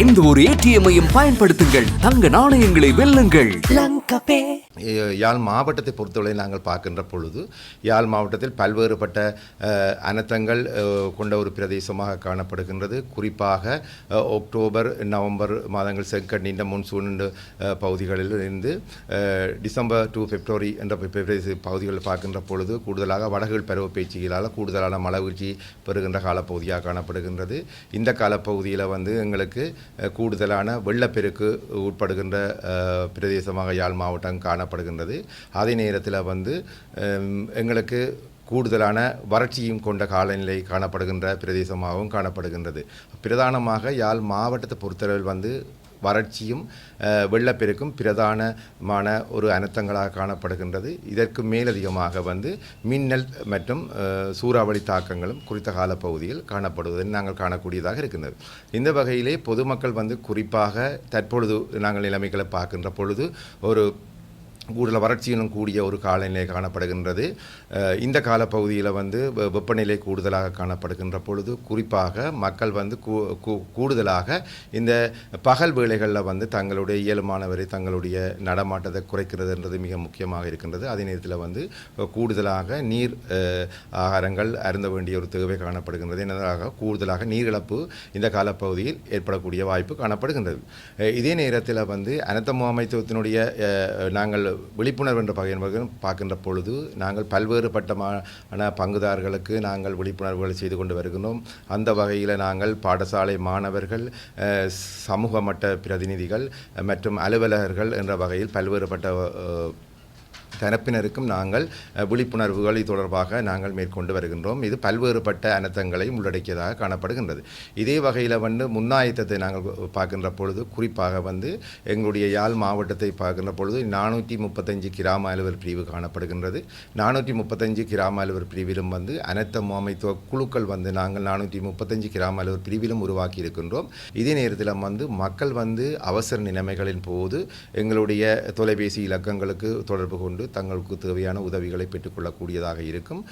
எந்த ஒரு ஏடிஎம்மையும் பயன்படுத்துங்கள். தங்க நாணயங்களை வெல்லுங்கள். யாழ் மாவட்டத்தை பொறுத்தவரை நாங்கள் பார்க்கின்ற பொழுது யாழ் மாவட்டத்தில் பல்வேறுபட்ட அனர்த்தங்கள் கொண்ட ஒரு பிரதேசமாக காணப்படுகின்றது. குறிப்பாக அக்டோபர் நவம்பர் மாதங்கள் செங்கட் நீண்ட முன்சூன் பகுதிகளில் இருந்து டிசம்பர் டு பிப்ரவரி என்ற பகுதிகளில் பார்க்கின்ற பொழுது கூடுதலாக வடகுகள் பருவ பேச்சுகளால் கூடுதலான மழை வீழ்ச்சி பெறுகின்ற காலப்பகுதியாக காணப்படுகின்றது. இந்த காலப்பகுதியில் வந்து எங்களுக்கு கூடுதலான வெள்ளப்பெருக்கு உட்படுகின்ற பிரதேசமாக யாழ் மாவட்டம் காணப்படுகின்றது. அதே நேரத்தில் வந்து எங்களுக்கு கூடுதலான வறட்சியும் கொண்ட காலநிலை காணப்படுகின்ற பிரதேசமாகவும் காணப்படுகின்றது. பிரதானமாக யாழ் மாவட்டத்தை பொறுத்தளவில் வந்து வறட்சியும் வெள்ளப்பெருக்கும் பிரதானமான ஒரு அனர்த்தங்களாக காணப்படுகின்றது. இதற்கு மேலதிகமாக வந்து மின்னல் மற்றும் சூறாவளி தாக்கங்களும் குறித்த காலப்பகுதியில் காணப்படுவதை நாங்கள் காணக்கூடியதாக இருக்கின்றது. இந்த வகையிலே பொதுமக்கள் வந்து குறிப்பாக தற்பொழுது நாங்கள் நிலைமைகளை பார்க்கின்ற பொழுது ஒரு கூடுதல் வறட்சியிலும் கூடிய ஒரு காலநிலை காணப்படுகின்றது. இந்த காலப்பகுதியில் வந்து வெப்பநிலை கூடுதலாக காணப்படுகின்ற பொழுது குறிப்பாக மக்கள் வந்து கூ- கூடுதலாக இந்த பகல் வேளைகளில் வந்து தங்களுடைய இயலுமானவரை தங்களுடைய நடமாட்டத்தை குறைக்கிறதுன்றது மிக முக்கியமாக இருக்கின்றது. அதே நேரத்தில் வந்து கூடுதலாக நீர் ஆகாரங்கள் அருந்த வேண்டிய ஒரு தேவை காணப்படுகின்றது. என்னதாக கூடுதலாக நீரிழப்பு இந்த காலப்பகுதியில் ஏற்படக்கூடிய வாய்ப்பு காணப்படுகின்றது. இதே நேரத்தில் வந்து அனர்த்த முகாமைத்துவத்தினுடைய நாங்கள் விழிப்புணர்வு என்ற பகையின் பார்க்கின்ற பொழுது நாங்கள் பல்வேறுபட்டமான பங்குதாரர்களுக்கு நாங்கள் விழிப்புணர்வுகளை செய்து கொண்டு வருகிறோம் அந்த வகையில் நாங்கள் பாடசாலை மாணவர்கள் சமூக மட்ட பிரதிநிதிகள் மற்றும் அலுவலகர்கள் என்ற வகையில் பல்வேறுபட்ட தரப்பினருக்கும் நாங்கள் விழிப்புணர்வுகளை தொடர்பாக நாங்கள் மேற்கொண்டு வருகின்றோம். இது பல்வேறுபட்ட அனர்த்தங்களையும் உள்ளடக்கியதாக காணப்படுகின்றது. இதே வகையில் வந்து முன்னாயத்தத்தை நாங்கள் பார்க்கின்ற பொழுது குறிப்பாக வந்து எங்களுடைய யாழ் மாவட்டத்தை பார்க்கின்ற பொழுது நானூற்றி முப்பத்தஞ்சு கிராம அலுவல் பிரிவு காணப்படுகின்றது. நானூற்றி முப்பத்தஞ்சு கிராம அலுவல் பிரிவிலும் வந்து அனைத்த முகாமைத்துவ குழுக்கள் வந்து நாங்கள் நானூற்றி முப்பத்தஞ்சு கிராம அலுவல் பிரிவிலும் உருவாக்கி இருக்கின்றோம். இதே நேரத்தில் வந்து மக்கள் வந்து அவசர நிலைமைகளின் போது எங்களுடைய தொலைபேசி இலக்கங்களுக்கு தொடர்பு கொண்டு தங்களுக்கு தேவையான உதவிகளை பெற்றுக்கொள்ளக்கூடியதாக இருக்கும்.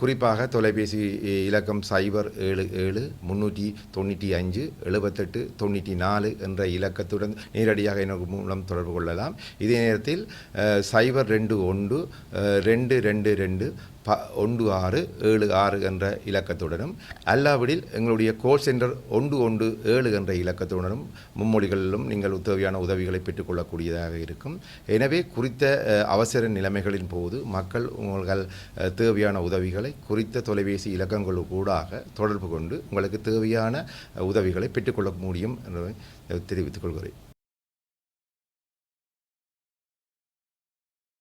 குறிப்பாக தொலைபேசி இலக்கம் சைபர் ஏழு ஏழு முன்னூற்றி தொண்ணூற்றி அஞ்சு எழுபத்தெட்டு தொண்ணூற்றி நாலு என்ற இலக்கத்துடன் நேரடியாக எனக்கு மூலம் தொடர்பு கொள்ளலாம். இதே நேரத்தில் சைபர் ரெண்டு ஒன்று ரெண்டு ரெண்டு ரெண்டு ப ஒன்று ஆறு ஏழு ஆறு என்ற இலக்கத்துடனும் அல்லாவிடில் எங்களுடைய கோல் சென்டர் ஒன்று ஒன்று ஏழு என்ற இலக்கத்துடனும் மும்மொழிகளிலும் நீங்கள் தேவையான உதவிகளை பெற்றுக்கொள்ளக்கூடியதாக இருக்கும். எனவே குறித்த அவசர நிலைமைகளின் போது மக்கள் உங்கள் தேவையான உதவிகளை குறித்த தொலைபேசி இலக்கங்கள் கூடாக தொடர்பு கொண்டு உங்களுக்கு தேவையான உதவிகளை பெற்றுக்கொள்ள முடியும் என்பதை தெரிவித்துக் கொள்கிறேன்.